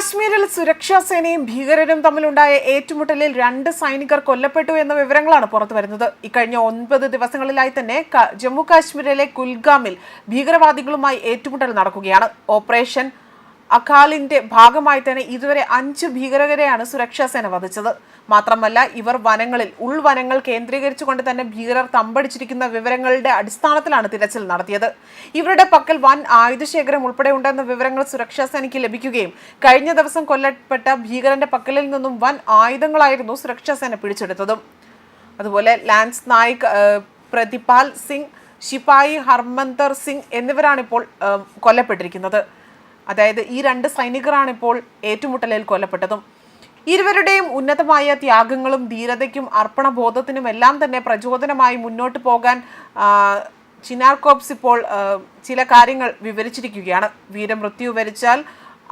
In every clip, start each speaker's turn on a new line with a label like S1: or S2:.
S1: കാശ്മീരിൽ സുരക്ഷാ സേനയും ഭീകരരും തമ്മിലുണ്ടായ ഏറ്റുമുട്ടലിൽ രണ്ട് സൈനികർ കൊല്ലപ്പെട്ടു എന്ന വിവരങ്ങളാണ് പുറത്തുവരുന്നത് ഇക്കഴിഞ്ഞ ഒൻപത് ദിവസങ്ങളിലായി തന്നെ ജമ്മു കാശ്മീരിലെ കുൽഗാമിൽ ഭീകരവാദികളുമായി ഏറ്റുമുട്ടൽ നടക്കുകയാണ്. ഓപ്പറേഷൻ അഖാലിന്റെ ഭാഗമായി തന്നെ ഇതുവരെ അഞ്ച് ഭീകരരെയാണ് സുരക്ഷാ സേന വധിച്ചത്. മാത്രമല്ല ഇവർ വനങ്ങളിൽ ഉൾവനങ്ങൾ കേന്ദ്രീകരിച്ചുകൊണ്ട് തന്നെ ഭീകരർ തമ്പടിച്ചിരിക്കുന്ന വിവരങ്ങളുടെ അടിസ്ഥാനത്തിലാണ് തിരച്ചിൽ നടത്തിയത്. ഇവരുടെ പക്കൽ വൻ ആയുധശേഖരം ഉൾപ്പെടെ ഉണ്ടെന്ന വിവരങ്ങൾ സുരക്ഷാ സേനയ്ക്ക് ലഭിക്കുകയും കഴിഞ്ഞ ദിവസം കൊല്ലപ്പെട്ട ഭീകരന്റെ പക്കലിൽ നിന്നും വൻ ആയുധങ്ങളായിരുന്നു സുരക്ഷാ സേന പിടിച്ചെടുത്തതും. അതുപോലെ ലാൻസ് നായിക് പ്രതിപാൽ സിംഗ് ശിപായി ഹർമന്തർ സിംഗ് എന്നിവരാണിപ്പോൾ ഇപ്പോൾ കൊല്ലപ്പെട്ടിരിക്കുന്നത്. അതായത് ഈ രണ്ട് സൈനികരാണ് ഇപ്പോൾ ഏറ്റുമുട്ടലിൽ കൊല്ലപ്പെട്ടതും. ഇരുവരുടെയും ഉന്നതമായ ത്യാഗങ്ങളും ധീരതയ്ക്കും അർപ്പണബോധത്തിനും എല്ലാം തന്നെ പ്രചോദനമായി മുന്നോട്ട് പോകാൻ ചിനാർ കോപ്സ് ഇപ്പോൾ ചില കാര്യങ്ങൾ വിവരിച്ചിരിക്കുകയാണ്. വീരമൃത്യു വരിച്ചാൽ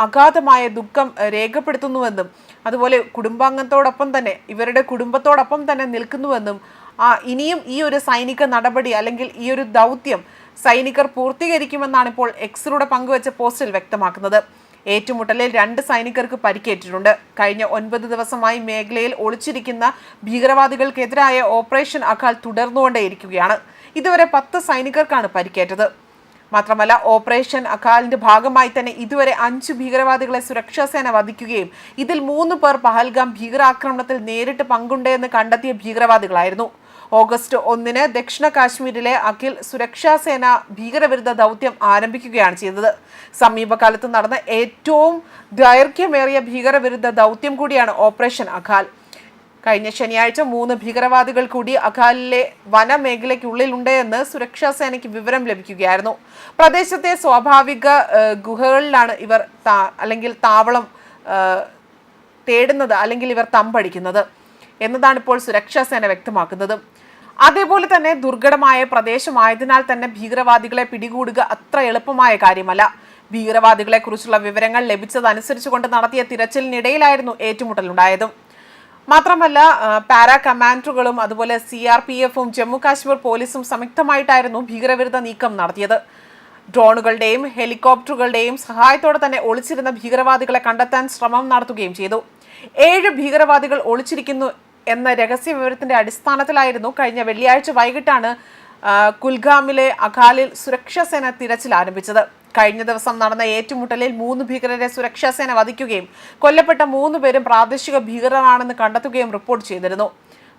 S1: അഗാധമായ ദുഃഖം രേഖപ്പെടുത്തുന്നുവെന്നും അതുപോലെ കുടുംബാംഗത്തോടൊപ്പം തന്നെ ഇവരുടെ കുടുംബത്തോടൊപ്പം തന്നെ നിൽക്കുന്നുവെന്നും ആ ഇനിയും ഈ ഒരു സൈനിക നടപടി അല്ലെങ്കിൽ ഈ ഒരു ദൗത്യം സൈനികർ പൂർത്തീകരിക്കുമെന്നാണ് ഇപ്പോൾ എക്സിലൂടെ പങ്കുവച്ച പോസ്റ്റിൽ വ്യക്തമാക്കുന്നത്. ഏറ്റുമുട്ടലിൽ രണ്ട് സൈനികർക്ക് പരിക്കേറ്റിട്ടുണ്ട്. കഴിഞ്ഞ ഒൻപത് ദിവസമായി മേഖലയിൽ ഒളിച്ചിരിക്കുന്ന ഭീകരവാദികൾക്കെതിരായ ഓപ്പറേഷൻ അഖാൽ തുടർന്നുകൊണ്ടേയിരിക്കുകയാണ്. ഇതുവരെ പത്ത് സൈനികർക്കാണ് പരിക്കേറ്റത്. മാത്രമല്ല ഓപ്പറേഷൻ അഖാലിന്റെ ഭാഗമായി തന്നെ ഇതുവരെ അഞ്ച് ഭീകരവാദികളെ സുരക്ഷാ സേന വധിക്കുകയും ഇതിൽ മൂന്ന് പേർ പഹൽഗാം ഭീകരാക്രമണത്തിൽ നേരിട്ട് പങ്കുണ്ടെന്ന് കണ്ടെത്തിയ ഭീകരവാദികളായിരുന്നു. ഓഗസ്റ്റ് ഒന്നിന് ദക്ഷിണ കാശ്മീരിലെ അഖിൽ സുരക്ഷാ സേന ഭീകരവിരുദ്ധ ദൗത്യം ആരംഭിക്കുകയാണ് ചെയ്തത്. സമീപകാലത്ത് നടന്ന ഏറ്റവും ദൈർഘ്യമേറിയ ഭീകരവിരുദ്ധ ദൗത്യം കൂടിയാണ് ഓപ്പറേഷൻ അഖാൽ. കഴിഞ്ഞ ശനിയാഴ്ച മൂന്ന് ഭീകരവാദികൾ കൂടി അഖാലിലെ വനമേഖലയ്ക്കുള്ളിലുണ്ട് എന്ന് സുരക്ഷാ സേനയ്ക്ക് വിവരം ലഭിക്കുകയായിരുന്നു. പ്രദേശത്തെ സ്വാഭാവിക ഗുഹകളിലാണ് ഇവർ അല്ലെങ്കിൽ താവളം തേടുന്നത് അല്ലെങ്കിൽ ഇവർ തമ്പടിക്കുന്നത്. എന്നതാണ് ഇപ്പോൾ സുരക്ഷാ സേന വ്യക്തമാക്കുന്നത്. അതേപോലെ തന്നെ ദുർഘടമായ പ്രദേശമായതിനാൽ തന്നെ ഭീകരവാദികളെ പിടികൂടുക അത്ര എളുപ്പമായ കാര്യമല്ല. ഭീകരവാദികളെ കുറിച്ചുള്ള വിവരങ്ങൾ ലഭിച്ചതനുസരിച്ചുകൊണ്ട് നടത്തിയ തിരച്ചിലിനിടയിലായിരുന്നു ഏറ്റുമുട്ടലുണ്ടായതും. മാത്രമല്ല പാരാ കമാൻഡറുകളും അതുപോലെ സി ആർ പി എഫും ജമ്മു കാശ്മീർ പോലീസും സംയുക്തമായിട്ടായിരുന്നു ഭീകരവിരുദ്ധ നീക്കം നടത്തിയത്. ഡ്രോണുകളുടെയും ഹെലികോപ്റ്ററുകളുടെയും സഹായത്തോടെ തന്നെ ഒളിച്ചിരുന്ന ഭീകരവാദികളെ കണ്ടെത്താൻ ശ്രമം നടത്തുകയും ചെയ്തു. ഏഴ് ഭീകരവാദികൾ ഒളിച്ചിരിക്കുന്നു എന്ന രഹസ്യ വിവരത്തിന്റെ അടിസ്ഥാനത്തിലായിരുന്നു കഴിഞ്ഞ വെള്ളിയാഴ്ച വൈകിട്ടാണ് കുൽഗാമിലെ അഖാലിൽ സുരക്ഷാ സേന തിരച്ചിൽ ആരംഭിച്ചത്. കഴിഞ്ഞ ദിവസം നടന്ന ഏറ്റുമുട്ടലിൽ മൂന്ന് ഭീകരരെ സുരക്ഷാ സേന വധിക്കുകയും കൊല്ലപ്പെട്ട മൂന്ന് പേരും പ്രാദേശിക ഭീകരരാണെന്ന് കണ്ടെത്തുകയും റിപ്പോർട്ട് ചെയ്തിരുന്നു.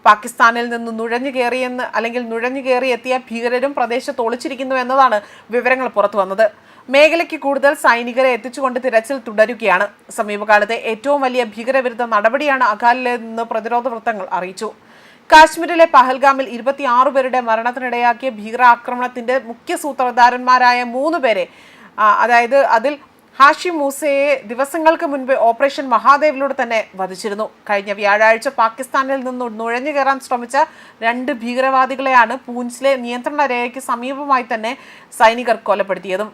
S1: പാകിസ്ഥാനിൽ നിന്ന് നുഴഞ്ഞു കയറിയെന്ന് അല്ലെങ്കിൽ നുഴഞ്ഞു കയറി എത്തിയ ഭീകരരും പ്രദേശത്ത് ഒളിച്ചിരിക്കുന്നു എന്നതാണ് വിവരങ്ങൾ പുറത്തു വന്നത് മേഖലയ്ക്ക് കൂടുതൽ സൈനികരെ എത്തിച്ചുകൊണ്ട് തിരച്ചിൽ തുടരുകയാണ്. സമീപകാലത്തെ ഏറ്റവും വലിയ ഭീകരവിരുദ്ധ നടപടിയാണ് അഖാലിലെ നിന്ന് പ്രതിരോധ വൃത്തങ്ങൾ അറിയിച്ചു. കാശ്മീരിലെ പഹൽഗാമിൽ ഇരുപത്തിയാറ് പേരുടെ മരണത്തിനിടയാക്കിയ ഭീകരാക്രമണത്തിന്റെ മുഖ്യ സൂത്രധാരന്മാരായ മൂന്ന് പേരെ അതായത് അതിൽ ഹാഷിം മൂസയെ ദിവസങ്ങൾക്ക് മുൻപ് ഓപ്പറേഷൻ മഹാദേവിലൂടെ തന്നെ വധിച്ചിരുന്നു. കഴിഞ്ഞ വ്യാഴാഴ്ച പാകിസ്ഥാനിൽ നിന്ന് നുഴഞ്ഞു കയറാൻ ശ്രമിച്ച രണ്ട് ഭീകരവാദികളെയാണ് പൂഞ്ചിലെ നിയന്ത്രണ രേഖയ്ക്ക് സമീപമായി തന്നെ സൈനികർ കൊലപ്പെടുത്തിയതും.